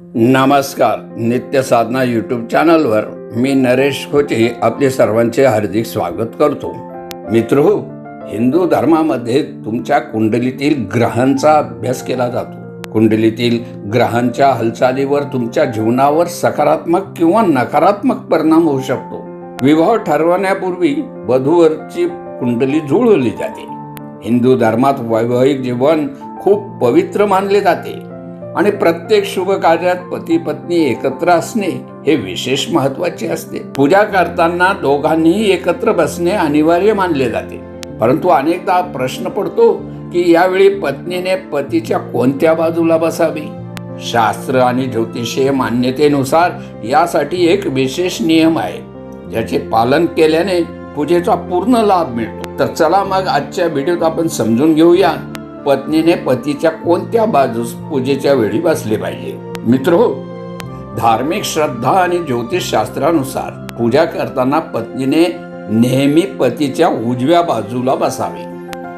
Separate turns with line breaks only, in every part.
नमस्कार नित्य साधना यूट्यूब चॅनलवर मी नरेश खोचे आपले सर्वांचे हार्दिक स्वागत करतो. मित्र हिंदू धर्मामध्ये तुमच्या कुंडलीतील ग्रहांचा अभ्यास केला जातो. कुंडलीतील ग्रहांच्या हालचालीवर तुमच्या जीवनावर सकारात्मक किंवा नकारात्मक परिणाम होऊ शकतो. विवाह ठरवण्यापूर्वी वधूवरची कुंडली जुळवली जाते. हिंदू धर्मात वैवाहिक जीवन खूप पवित्र मानले जाते. आणि प्रत्येक शुभ कार्यात पती पत्नी एकत्र असणे हे विशेष महत्त्वाचे असते. पूजा करताना दोघांनीही एकत्र बसणे अनिवार्य मानले जाते. परंतु अनेकदा प्रश्न पडतो की यावेळी पत्नीने पतीच्या कोणत्या बाजूला बसावे? शास्त्र आणि ज्योतिषीय मान्यतेनुसार यासाठी एक विशेष नियम आहे. ज्याचे पालन केल्याने पूजेचा पूर्ण लाभ मिळतो. तर चला मग आजच्या व्हिडिओत आपण समजून घेऊया पत्नीने पतीच्या कोणत्या बाजूस पूजेच्या वेळी बसले पाहिजे? मित्र हो धार्मिक श्रद्धा आणि ज्योतिष शास्त्रानुसार पूजा करताना पत्नीने नेहमी पतीच्या उजव्या बाजूला बसावे.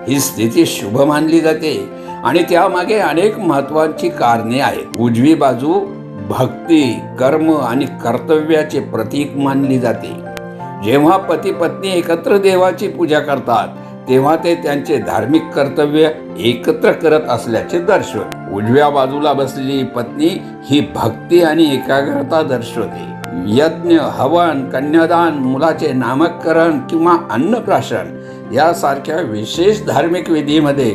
ही स्थिती शुभ मानली जाते आणि त्यामागे अनेक महत्वाची कारणे आहेत. उजवी बाजू भक्ती कर्म आणि कर्तव्याचे प्रतीक मानली जाते. जेव्हा पती पत्नी एकत्र देवाची पूजा करतात तेव्हा ते त्यांचे धार्मिक कर्तव्य एकत्र करत असल्याचे दर्शवते उजव्या बाजूला बसलेली पत्नी ही भक्ती आणि एकाग्रता दर्शवते. यज्ञ हवन कन्यादान मुलाचे नामकरण किंवा अन्नप्राशन यासारख्या विशेष धार्मिक विधीमध्ये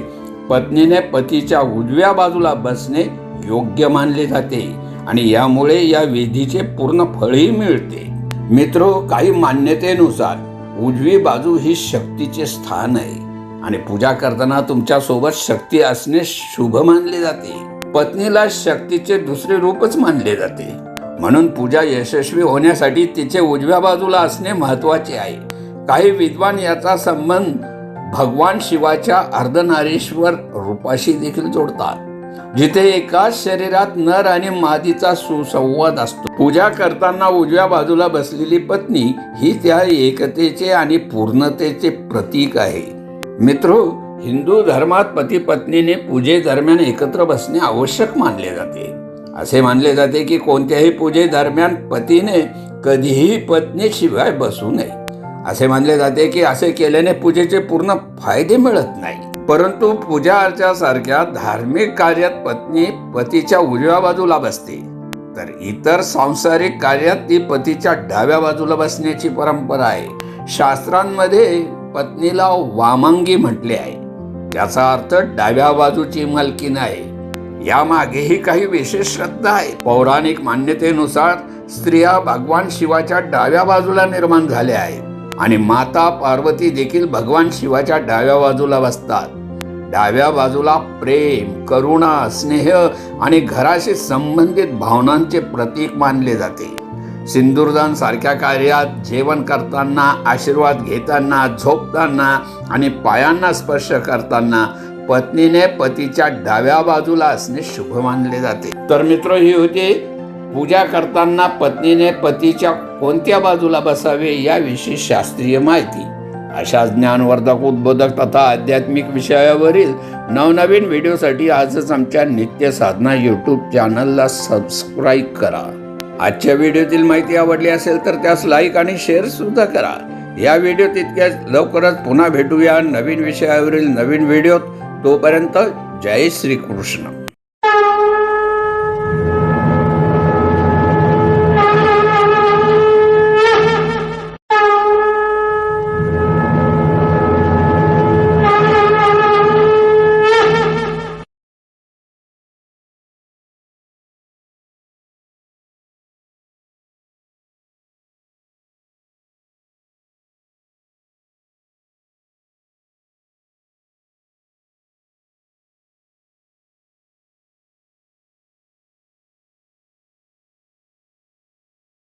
पत्नीने पतीच्या उजव्या बाजूला बसणे योग्य मानले जाते आणि यामुळे या विधीचे पूर्ण फळही मिळते. मित्रो काही मान्यतेनुसार उजवी बाजू ही शक्तीचे स्थान आहे. आणि पूजा करताना तुमच्यासोबत शक्ती असणे शुभ मानले जाते. पत्नीला शक्तीचे दुसरे रूपच मानले जाते. म्हणून पूजा यशस्वी होण्यासाठी तिचे उजव्या बाजूला असणे महत्त्वाचे आहे. काही विद्वान याचा संबंध भगवान शिवाच्या अर्धनारीश्वर रूपाशी देखील जोडतात. जिथे एकाच शरीरात नर आणि मादीचा सुसंवाद असतो. पूजा करताना उजव्या बाजूला बसलेली पत्नी ही त्या एकतेचे आणि पूर्णतेचे प्रतीक आहे. मित्र हिंदू धर्मात पती पत्नीने पूजे दरम्यान एकत्र बसणे आवश्यक मानले जाते. असे मानले जाते की कोणत्याही पूजे दरम्यान पतीने कधीही पत्नीशिवाय बसू नये. असे मानले जाते की असे केल्याने पूजेचे पूर्ण फायदे मिळत नाही परंतु पूजा अर्चा सारख्या धार्मिक कार्यात पत्नी पतीच्या उजव्या बाजूला बसते. तर इतर सांसारिक कार्यात ती पतीच्या डाव्या बाजूला बसण्याची परंपरा आहे. शास्त्रांमध्ये पत्नीला वामांगी म्हटले आहे. याचा अर्थ डाव्या बाजूची मालकीन आहे यामागेही काही विशेष श्रद्धा आहे. पौराणिक मान्यतेनुसार स्त्रिया भगवान शिवाच्या डाव्या बाजूला निर्माण झाल्या आहेत. आणि माता पार्वती देखील भगवान शिवाच्या डाव्या बाजूला बसतात. डाव्या बाजूला प्रेम करुणा स्नेह आणि घराशी संबंधित भावनांचे प्रतीक मानले जाते. सिंदूरदान सारख्या कार्यात जेवण करताना आशीर्वाद घेताना झोपताना आणि पायांना स्पर्श करताना पत्नीने पतीच्या डाव्या बाजूला असणे शुभ मानले जाते. तर मित्र ही होती पूजा करताना पत्नीने पतीच्या कोणत्या बाजूला बसावे याविषयी शास्त्रीय माहिती. अशा ज्ञानवर्धक उद्बोधक तथा आध्यात्मिक विषयावरील नवनवीन व्हिडिओसाठी आजच आमच्या नित्य साधना यूट्यूब चॅनलला सबस्क्राईब करा. आजच्या व्हिडिओतील माहिती आवडली असेल तर त्यास लाईक आणि शेअर सुद्धा करा. या व्हिडिओ तितक्याच लवकरच पुन्हा भेटूया नवीन विषयावरील नवीन व्हिडिओत. तोपर्यंत जय श्रीकृष्ण.